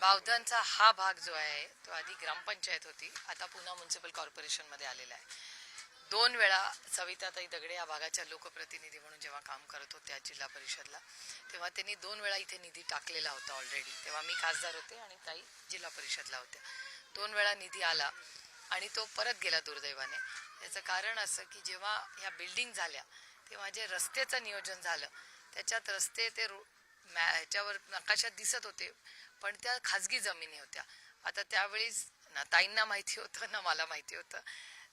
बावधनचा हा भाग जो आहे तो आधी ग्रामपंचायत होती. आता पुन्हा म्युन्सिपल कॉर्पोरेशनमध्ये आलेला आहे. दोन वेळा सविताताई दगडे या भागाच्या लोकप्रतिनिधी म्हणून जेव्हा काम करत होत्या जिल्हा परिषदला तेव्हा त्यांनी दोन वेळा इथे निधी टाकलेला होता ऑलरेडी तेव्हा मी खासदार होते आणि ताई जिल्हा परिषदला होत्या. दोन वेळा निधी आला आणि तो परत गेला दुर्दैवाने. याचं कारण असं की जेव्हा ह्या बिल्डिंग झाल्या तेव्हा जे रस्त्याचं नियोजन झालं त्याच्यात रस्ते ते रो- मॅ- ह्याच्यावर नकाशात दिसत होते. पण त्या खाजगी जमिनी होत्या. आता त्यावेळीस ना ताईंना माहिती होतं ना मला माहिती होतं.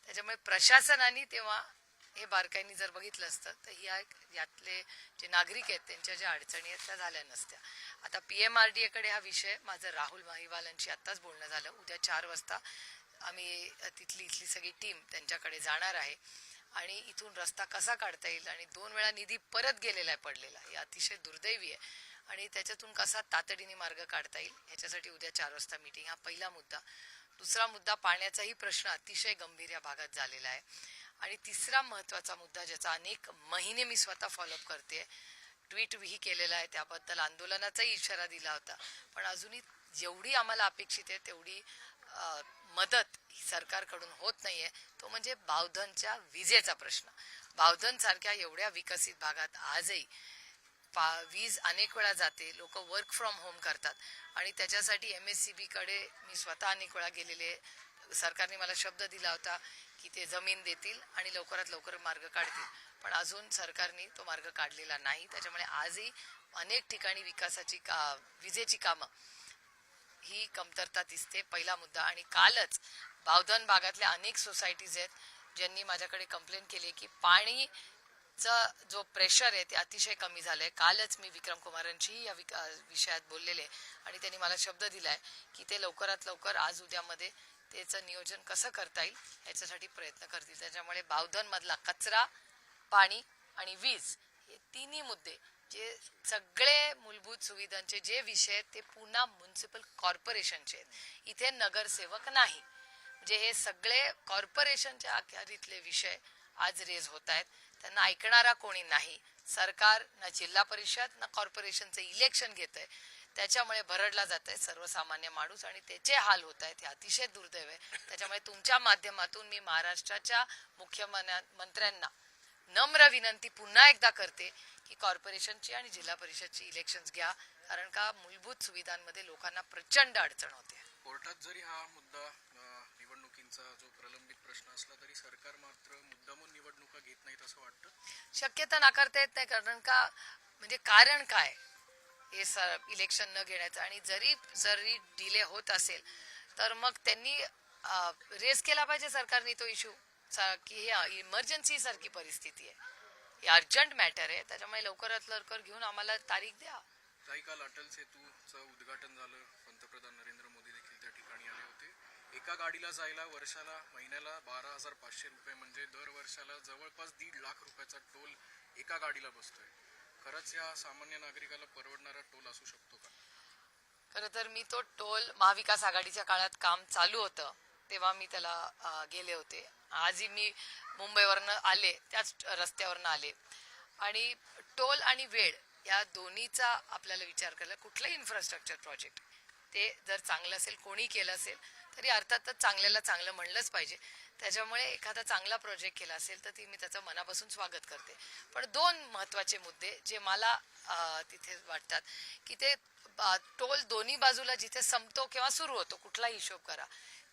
त्याच्यामुळे प्रशासनाने तेव्हा हे बारकाईने जर बघितलं असतं तर ह्या यातले जे नागरिक आहेत त्यांच्या ज्या अडचणी आहेत त्या झाल्या नसत्या. आता पी एम आर डी एकडे हा विषय माझं राहुल महिवालांशी आत्ताच बोलणं झालं. उद्या चार वाजता आम्ही तिथली इथली सगळी टीम त्यांच्याकडे जाणार आहे. आणि इथून रस्ता कसा काढता येईल? आणि दोन वेळा निधी परत गेलेला आहे. पडलेला हे अतिशय दुर्दैवी आहे. आणि त्याच्यातून कसा तातडीने मार्ग काढता येईल ह्याच्यासाठी उद्या चार वाजता मीटिंग हा पहिला मुद्दा. दुसरा मुद्दा पाण्याचाही प्रश्न अतिशय गंभीर या भागात झालेला आहे. आणि तिसरा महत्त्वाचा मुद्दा ज्याचा अनेक महिने मी स्वतः फॉलोअप करते ट्विटही केलेला आहे त्याबद्दल आंदोलनाचाही इशारा दिला होता. पण अजूनही जेवढी आम्हाला अपेक्षित आहे तेवढी मदत ही सरकारकडून होत नाहीये. तो म्हणजे बावधनच्या विजेचा प्रश्न. बावधनसारख्या एवढ्या विकसित भागात आजही पा वीज अनेक वेळा जाते. लोक वर्क फ्रॉम होम करतात. आणि त्याच्यासाठी एम एस सी बीकडे मी स्वतः अनेक वेळा गेलेले. सरकारने मला शब्द दिला होता की ते जमीन देतील आणि लवकरात लवकर मार्ग काढतील. पण अजून सरकारने तो मार्ग काढलेला नाही. त्याच्यामुळे आजही अनेक ठिकाणी विकासाची का विजेची कामं ही कमतरता दिसते. पहिला मुद्दा. आणि कालच बावधन भागातल्या अनेक सोसायटीज आहेत ज्यांनी माझ्याकडे कंप्लेंट केली की पाणी पाणीचा जो प्रेशर आहे ते अतिशय कमी झालंय. कालच मी विक्रम कुमारांशी या विषयात बोललेले आणि त्यांनी मला शब्द दिलाय की ते लवकरात लवकर आज उद्यामध्ये त्याचं नियोजन कसं करता येईल याच्यासाठी प्रयत्न करतील. त्याच्यामुळे बावधन मधला कचरा पाणी आणि वीज हे तिन्ही मुद्दे जे सगळे मूलभूत सुविधांचे जे विषय आहेत ते पुन्हा म्युन्सिपल कॉर्पोरेशनचे आहेत. इथे नगरसेवक नाही. म्हणजे हे सगळे कॉर्पोरेशनच्या अखेरीतले विषय आज रेज होत आहेत. त्यांना ऐकणारा कोणी नाही. सरकार ना जिल्हा परिषद ना कॉर्पोरेशनचं इलेक्शन घेत आहे त्याच्यामुळे भरडला जात आहे सर्वसामान्य माणूस आणि त्याचे हाल होत आहेत हे अतिशय दुर्दैव आहे. त्याच्यामुळे तुमच्या माध्यमातून मी महाराष्ट्राच्या मुख्यमंत्र्यांना नम्र विनंती पुन्हा एकदा करते की कॉर्पोरेशनची आणि जिल्हा परिषदची इलेक्शन्स घ्या. कारण का मूलभूत सुविधांमध्ये लोकांना प्रचंड अडचण होते. कोर्टात जरी हा मुद्दा निवडणुकींचा जो प्रलंबित प्रश्न असला तरी सरकार मात्र मुद्दामून निवडणुका घेत नाहीत असं वाटतं? शक्यता नाकारता येत नाही कारण का म्हणजे कारण काय हे सर इलेक्शन न घेण्याचं? आणि जरी जरी डिले होत असेल तर मग त्यांनी रेस केला पाहिजे सरकारने तो इश्यू की हे इमर्जन्सी सारखी परिस्थिती आहे. हे अर्जंट मॅटर आहे. त्याच्यामुळे लवकरात लवकर घेऊन आम्हाला तारीख द्या. काही काल अटल सेतूचं उद्घाटन झालं पंतप्रधान नरेंद्र मोदी देखील त्या ठिकाणी आले होते एका गाडीला जायला वर्षाला महिन्याला बारा हजार पाचशे रुपये म्हणजे दर वर्षाला जवळपास दीड लाख रुपयाचा टोल एका गाडीला बसतोय. खरंच या सामान्य नागरिकाला परवडणारा टोल असू शकतो का? खरं तर मी तो टोल महाविकास आघाडीच्या काळात काम चालू होतं तेव्हा मी त्याला गेले होते. आजही मी मुंबईवरनं आले त्याच रस्त्यावरनं आले. आणि टोल आणि वेळ या दोन्हीचा आपल्याला विचार करायला कुठलंही इन्फ्रास्ट्रक्चर प्रोजेक्ट ते जर चांगलं असेल कोणी केलं असेल तरी अर्थातच चांगल्याला चांगलं म्हणलंच पाहिजे. त्याच्यामुळे एखादा चांगला प्रोजेक्ट केला असेल तर ती मी त्याचं मनापासून स्वागत करते. पण दोन महत्त्वाचे मुद्दे जे मला तिथे वाटतात की ते टोल दोन्ही बाजूला जिथे संपतो किंवा सुरू होतो कुठला हिशोब करा.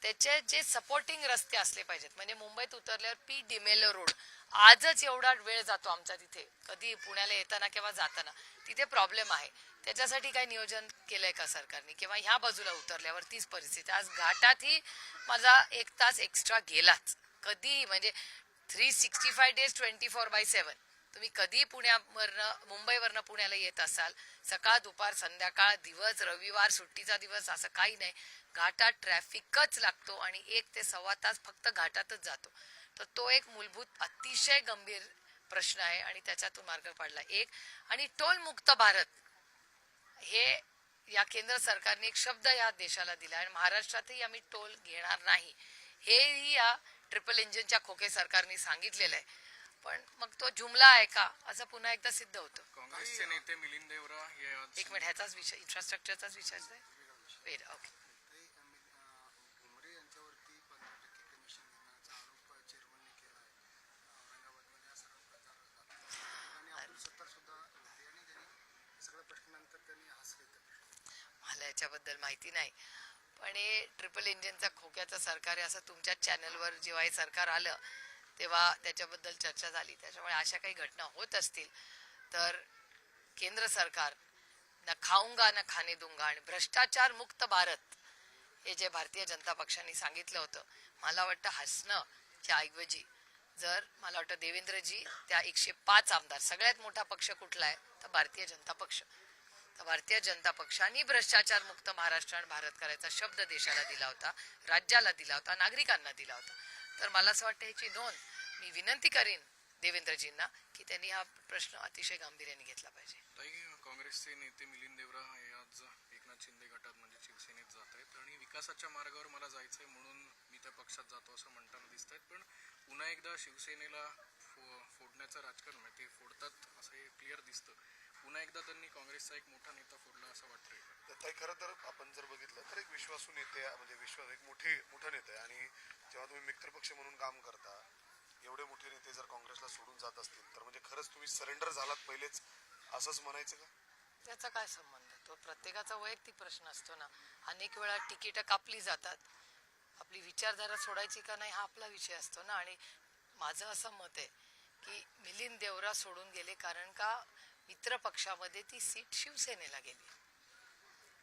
त्याचे जे सपोर्टिंग रस्ते असले पाहिजेत म्हणजे मुंबईत उतरल्यावर पी डिमेलो रोड. आजच एवढा वेळ जातो आमचा तिथे. कधी पुण्याला येताना किंवा जाताना. तिथे प्रॉब्लेम आहे. त्याच्यासाठी काय नियोजन केलंय का सरकारने? किंवा ह्या बाजूला उतरल्यावर तीच परिस्थिती. आज घाटातही माझा एक तास एक्स्ट्रा गेलाच. कधीही म्हणजे three sixty five days twenty four by seven तुम्ही कधी पुण्यावरनं मुंबईवरनं पुण्याला येत असाल सकाळ दुपार संध्याकाळ दिवस रविवार सुट्टीचा दिवस असं काही नाही. घाटात ट्रॅफिकच लागतो आणि एक ते सव्वा तास फक्त घाटातच जातो. तर तो एक मूलभूत अतिशय गंभीर प्रश्न आहे आणि त्याच्यातून मार्ग पाडला. एक आणि टोल मुक्त भारत हे या केंद्र सरकारने एक शब्द या देशाला दिला आणि महाराष्ट्रातही आम्ही टोल घेणार नाही. हेही या ट्रिपल इंजिनच्या खोके सरकारने सांगितलेलं आहे. पण मग तो जुमला आहे का? असं पुन्हा एकदा सिद्ध होतं. काँग्रेसचे नेते मिलिंद देवरा हे एक मिनिट ह्याचाच विषय इन्फ्रास्ट्रक्चरचाच विषय आहे याच्याबद्दल माहिती नाही. पण हे ट्रिपल इंजिनचा खोक्याचं सरकार आहे असं तुमच्याच चॅनलवर जेव्हा हे सरकार आलं तेव्हा त्याच्याबद्दल चर्चा झाली. त्याच्यामुळे अशा काही घटना होत असतील तर केंद्र सरकार न खाऊंगा न खाणे दुंगा आणि भ्रष्टाचार मुक्त भारत हे जे भारतीय जनता पक्षाने सांगितलं होतं मला वाटतं हसणं च्या ऐवजी. जर मला वाटतं देवेंद्रजी त्या एकशे पाच आमदार सगळ्यात मोठा पक्ष कुठला आहे? तर भारतीय जनता पक्ष. भारतीय जनता पक्षाने भ्रष्टाचार मुक्त महाराष्ट्र आणि भारत करायचा शब्द देशाला दिला होता राज्याला दिला होता नागरिकांना दिला होता. तर मला असं वाटतं ह्याची नोंद मी विनंती करीन देवेंद्रजींना की त्यांनी हा प्रश्न अतिशय गांभीर्याने घेतला पाहिजे. काँग्रेसचे नेते मिलिंद देवरा हे आज एकनाथ शिंदे गटात म्हणजे शिवसेनेत जात आहेत आणि विकासाच्या मार्गावर मला जायचंय म्हणून मी त्या पक्षात जातो असं म्हणताना दिसत आहेत पण पुन्हा एकदा शिवसेनेला फो- फोडण्याचं राजकारण म्हणजे ते फोडतात असं हे क्लिअर दिसतं. पुन्हा एकदा त्यांनी काँग्रेसचा एक मोठा नेता फोडला असं वाटतंय. तर ताई खरं तर आपण जर बघितलं तर एक विश्वासू नेते आहे, म्हणजे विश्वास एक मोठे मोठा नेता आहे. आणि जेव्हा तुम्ही मित्रपक्ष म्हणून काम करता एवढे मोठे नेते जर काँग्रेसला सोडून जात असतील तर म्हणजे खरंच तुम्ही सरेंडर झालात पहिलेच असंच म्हणायचं का? त्याचा काय संबंध? तो प्रत्येकाचा वैयक्तिक प्रश्न असतो ना. अनेक वेळा तिकीट कापली जातात. आपली विचारधारा सोडायची का नाही हा आपला विषय असतो ना. आणि माझं असं मत आहे की मिलिंद देवरा सोडून गेले कारण का? मित्र पक्षामध्ये ती सीट शिवसेनेला गेली.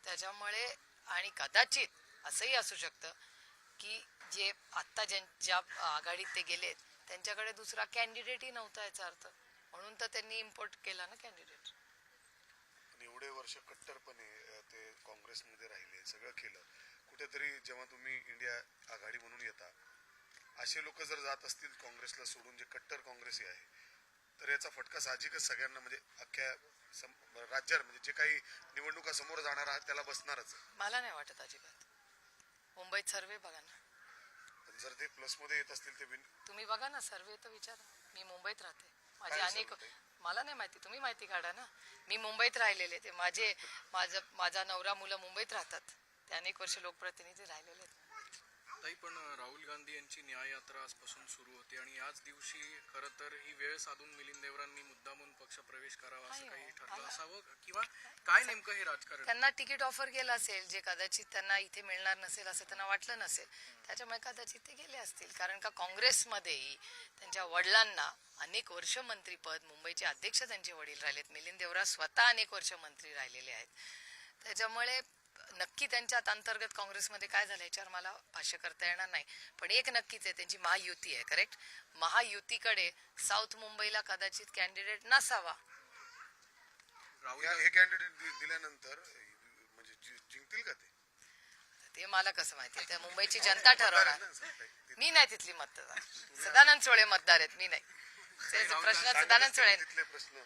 त्याच्यामुळे आणि कदाचित असंही असू शकतं की जे आत्ता ज्यांच्या आघाडीत ते गेलेत त्यांच्याकडे दुसरा कॅन्डिडेटही नव्हता याचा अर्थ. म्हणून तर त्यांनी इम्पोर्ट केला ना कॅन्डिडेट एवढे वर्ष कट्टरपणे ते काँग्रेसमध्ये राहिले सगळं केलं. कुठेतरी जेव्हा तुम्ही इंडिया आघाडी म्हणून येता असे लोक जर जात असतील काँग्रेसला सोडून जे कट्टर काँग्रेसी आहे तर याचा फटका साहजिकच सगळ्यांना म्हणजे अख्ख्या सम- राज्यात म्हणजे जे काही निवडणुका समोर जाणार आहात त्याला बसणारच. मला नाही वाटत अजिबात. मुंबईत सर्वे बघा ना. जर ते प्लसमध्ये येत असतील ते विन तुम्ही बघा ना सर्वे तर विचारा. मी मुंबईत राहते. माझे अनेक? मला नाही माहिती. तुम्ही माहिती काढा ना. मी मुंबईत राहिलेले ते माझे माझं माझा नवरा मुलं मुंबईत राहतात. ते अनेक वर्ष लोकप्रतिनिधी राहिलेले ताई पण राहुल गांधी यांची न्याय यात्रा आजपासून सुरू होते आणि याच दिवशी खरं तर ही वेळ साधून मिलिंद देवरांनी मुद्दामून पक्ष प्रवेश करावा असं नाही काही हो. ठरलं असावं? किंवा काय नेमकं हे राजकारण? त्यांना तिकीट ऑफर केलं असेल जे कदाचित त्यांना इथे मिळणार नसेल असं त्यांना वाटलं नसेल त्याच्यामुळे कदाचित ते गेले असतील. कारण का काँग्रेसमध्येही त्यांच्या वडिलांना अनेक वर्ष मंत्रीपद मुंबईचे अध्यक्ष त्यांचे वडील राहिलेत. मिलिंद देवरा स्वतः अनेक वर्ष मंत्री राहिलेले आहेत. त्याच्यामुळे नक्की त्यांच्यात अंतर्गत काँग्रेसमध्ये काय झालं याच्यावर मला भाष्य करता येणार नाही. पण एक नक्कीच आहे त्यांची महायुती आहे करेक्ट महायुतीकडे साऊथ मुंबईला कदाचित कॅन्डिडेट नसावा. हे कॅन्डिडेट दिल्यानंतर म्हणजे जिंकतील का ते? ते मला कसं माहिती त्या मुंबईची जनता ठरवणार. मी नाही तिथली मतदार. सदानंद सोळे मतदार आहेत मी नाही. प्रश्न सदानंद प्रश्न.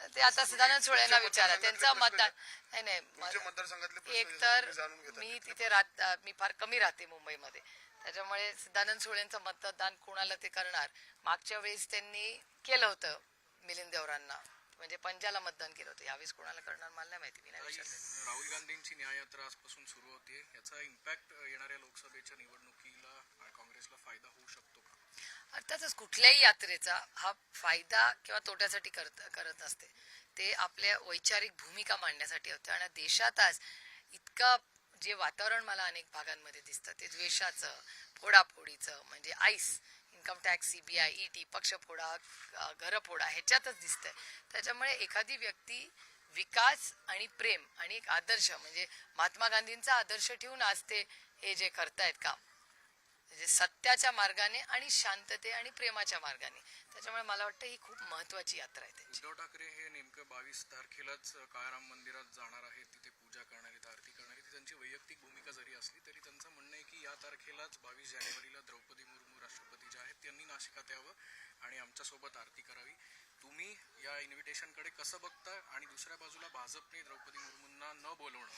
ते आता सदानंद सोळेंना विचारा. त्यांचं मतदान नाही नाही एक तर मी तिथे राहत मी फार कमी राहते मुंबईमध्ये. त्याच्यामुळे सदानंद सोळेंचं मतदान कोणाला ते करणार? मागच्या वेळेस त्यांनी केलं होतं मिलिंद देवरांना. म्हणजे पंजाला मतदान केलं होतं. यावेळेस कोणाला करणार मला नाही माहिती. मी नाही राहुल गांधींची न्याय यात्रा आजपासून सुरू होते. याचा इम्पॅक्ट येणाऱ्या लोकसभेच्या निवडणुकीला काँग्रेसला फायदा होऊ शकतो. अर्थातच कुठल्याही यात्रेचा हा फायदा किंवा तोट्यासाठी करत करत असते. ते आपल्या वैचारिक भूमिका मांडण्यासाठी होते आणि देशात आज इतका जे वातावरण मला अनेक भागांमध्ये दिसतं ते द्वेषाचं फोडाफोडीचं म्हणजे ice income tax C B I E T पक्षफोडा घरफोडा ह्याच्यातच दिसतंय. त्याच्यामुळे एखादी व्यक्ती विकास आणि प्रेम आणि एक आदर्श म्हणजे महात्मा गांधींचा आदर्श ठेवून आज ते हे जे करतायत काम म्हणजे सत्याच्या मार्गाने आणि शांतते आणि प्रेमाच्या मार्गाने. त्याच्यामुळे मला वाटतं ही खूप महत्वाची यात्रा आहे त्यांची. उद्धव ठाकरे हे नेमकं बावीस तारखेलाच काळाराम मंदिरात जाणार आहेत तिथे पूजा करणार आहेत आरती करणार आहेत त्यांची वैयक्तिक भूमिका जरी असली तरी त्यांचं म्हणणं आहे की या तारखेलाच बावीस जानेवारीला द्रौपदी मुर्मू राष्ट्रपती ज्या आहेत त्यांनी नाशिकात यावं आणि आमच्यासोबत आरती करावी. तुम्ही या इन्व्हिटेशनकडे कसं बघता आणि दुसऱ्या बाजूला भाजपने द्रौपदी मुर्मूंना न बोलवणं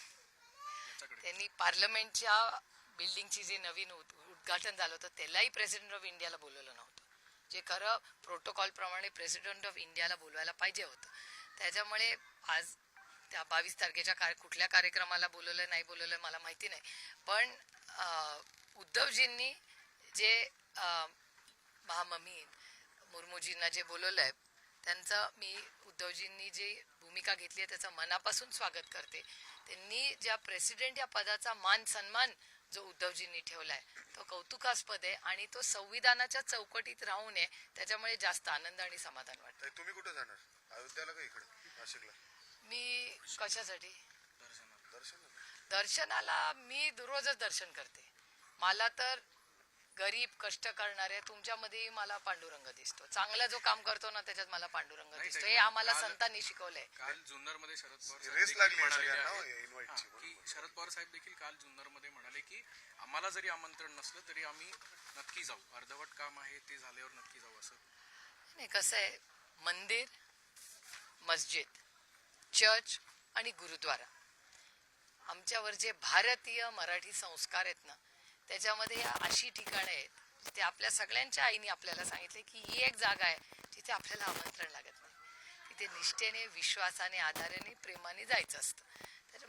याच्याकडे? त्यांनी पार्लमेंटच्या बिल्डिंगची जे नवीन उद्घाटन झालं होतं त्यालाही प्रेसिडेंट ऑफ इंडियाला बोलवलं नव्हतं. जे खरं प्रोटोकॉल प्रमाणे प्रेसिडेंट ऑफ इंडियाला बोलवायला पाहिजे होतं. त्याच्यामुळे आज त्या बावीस तारखेच्या कार कुठल्या कार्यक्रमाला बोलवलं नाही बोलवलं मला माहिती नाही. पण उद्धवजींनी जे अं, महाममी मुर्मूजींना जे बोलवलंय त्यांचं मी उद्धवजींनी जी भूमिका घेतली आहे त्याचं मनापासून स्वागत करते. त्यांनी ज्या प्रेसिडेंट या पदाचा मान सन्मान जो उद्धवजींनी ठेवलाय तो कौतुकास्पद आहे आणि तो संविधानाच्या चौकटीत राहू नये त्याच्यामुळे जास्त आनंद आणि समाधान वाटतं. तुम्ही कुठे जाणार? अयोध्याला का इकडे? नाशिकला? मी कशासाठी? दर्शन दर्शनाला मी रोजच दर्शन करते. मला तर गरीब कष्ट करणारे तुमच्यामध्येही मला पांडुरंग दिसतो. चांगला जो काम करतो ना त्याच्यात मला पांडुरंग दिसतो. हे आम्हाला संतांनी शिकवलंय. काल जुन्नरमध्ये शरद पवार हो, शरद पवार साहेब देखील काल जुन्नरमध्ये की आम्हाला जरी आमंत्रण नसलं तरी आम्ही नक्की जाऊ. अर्धवट काम आहे ते झाल्यावर नक्की जाऊ असं. नाही कसं आहे मंदिर मस्जिद चर्च आणि गुरुद्वारा. आमच्यावर जे भारतीय मराठी संस्कार आहेत ना त्याच्यामध्ये अशी ठिकाणं आहेत जिथे आपल्या सगळ्यांच्या आईने आपल्याला सांगितले की ही एक जागा आहे जिथे आपल्याला आमंत्रण लागत नाही. तिथे निष्ठेने विश्वासाने आधाराने प्रेमाने जायचं असतं.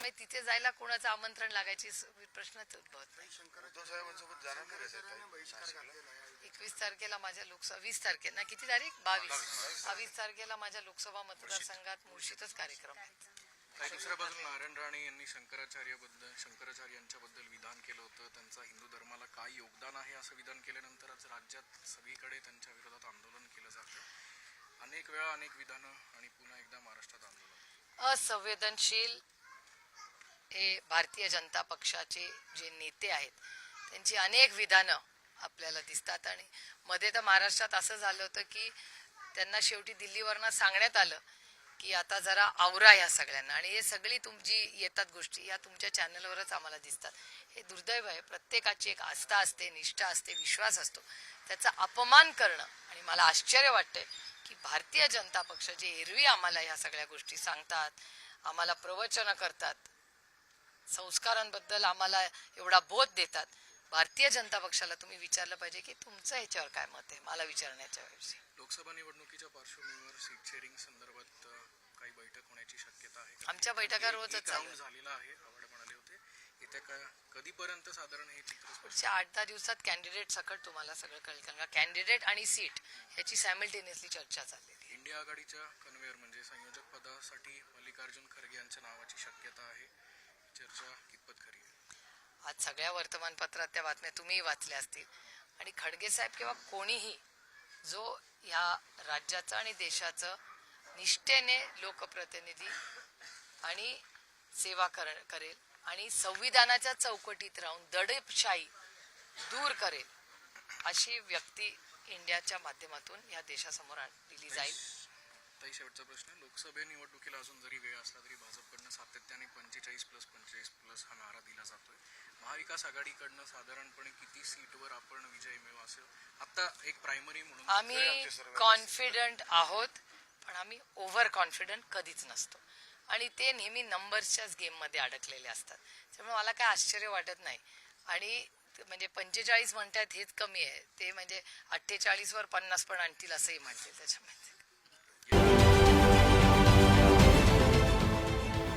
त्याच्यामुळे तिथे जायला कोणाचं आमंत्रण लागायची प्रश्नच उद्भवत नाही? एकवीस तारखेला माझ्या लोकसभा वीस तारखेला ना? किती तारीख? बावीस. बावीस. तारखेला माझ्या लोकसभा मतदारसंघात मुळशीतच कार्यक्रम आहे. दुसऱ्या बाजूला नारायण राणे यांनी शंकराचार्यबद्दल शंकराचार्य यांच्याबद्दल विधान केलं होतं. त्यांचा हिंदू धर्माला काय योगदान आहे असं विधान केल्यानंतर आज राज्यात सगळीकडे त्यांच्या विरोधात आंदोलन केलं जातं. अनेक वेळा अनेक विधानं आणि पुन्हा एकदा महाराष्ट्रात आंदोलन. असंवेदनशील हे भारतीय जनता पक्षाचे जे नेते आहेत त्यांची अनेक विधानं आपल्याला दिसतात. आणि मध्ये तर महाराष्ट्रात असं झालं होतं की त्यांना शेवटी दिल्लीवरनं सांगण्यात आलं की आता जरा आवरा ह्या सगळ्यांना. आणि हे सगळी तुमची येतात गोष्टी या तुमच्या चॅनलवरच आम्हाला दिसतात. हे दुर्दैव आहे. प्रत्येकाची एक आस्था असते निष्ठा असते विश्वास असतो. त्याचा अपमान करणं आणि मला आश्चर्य वाटतंय की भारतीय जनता पक्ष जे एरवी आम्हाला ह्या सगळ्या गोष्टी सांगतात आम्हाला प्रवचनं करतात संस्कारांबद्दल आम्हाला एवढा बोध देतात. भारतीय जनता पक्षाला तुम्ही विचारलं पाहिजे की तुमचं ह्याच्यावर काय मत आहे? मला विचारण्याच्या ऐवजी. लोकसभा निवडणुकीच्या पार्श्वभूमीवर सीट शेअरिंग संदर्भात काही बैठक होण्याची शक्यता आहे? आमच्या बैठका रोजच झालेला आहे आवड म्हणाले होते. येत्या कधीपर्यंत साधारण हे पुढच्या आठ दहा दिवसात कॅन्डिडेट सकट तुम्हाला सगळं कळेल कारण का कॅन्डिडेट आणि सीट ह्याची सायमल्टेनियसली चर्चा चाललेली इंडिया आघाडीच्या कन्व्हेअर म्हणजे संयोजक पदासाठी मल्लिकार्जुन खरगे यांच्या नावाची शक्यता आहे. चर्चा कितपत खरी आहे? आज सगळ्या वर्तमानपत्रात त्या बातम्या तुम्हीही वाचल्या असतील. आणि खडगे साहेब किंवा कोणीही जो ह्या राज्याचं आणि देशाचं निष्ठेने लोकप्रतिनिधी आणि सेवा कर करेल आणि संविधानाच्या चौकटीत राहून दडपशाही दूर करेल अशी व्यक्ती इंडियाच्या माध्यमातून या देशासमोर आणली जाईल. ताई शेवटचा प्रश्न लोकसभे निवडणुकीला अजून जरी वेळ असला तरी भाजपकडनं सातत्याने पंचेचाळीस प्लस पंचेचाळीस प्लस हा नारा दिला जातोय. महाविकास आघाडीकडनं साधारणपणे किती सीटवर आपण विजय मिळू असं? आता एक प्रायमरी म्हणून आम्ही कॉन्फिडंट आहोत पण आम्ही ओव्हर कॉन्फिडंट कधीच नसतो. आणि ते नेहमी नंबर्सच्याच गेममध्ये अडकलेले असतात. त्यामुळे मला काय आश्चर्य वाटत नाही. आणि म्हणजे पंचेचाळीस म्हणतात हेच कमी आहे. ते म्हणजे अठ्ठेचाळीस वर पन्नास पण आणतील असंही म्हणतील त्याच्यामध्ये.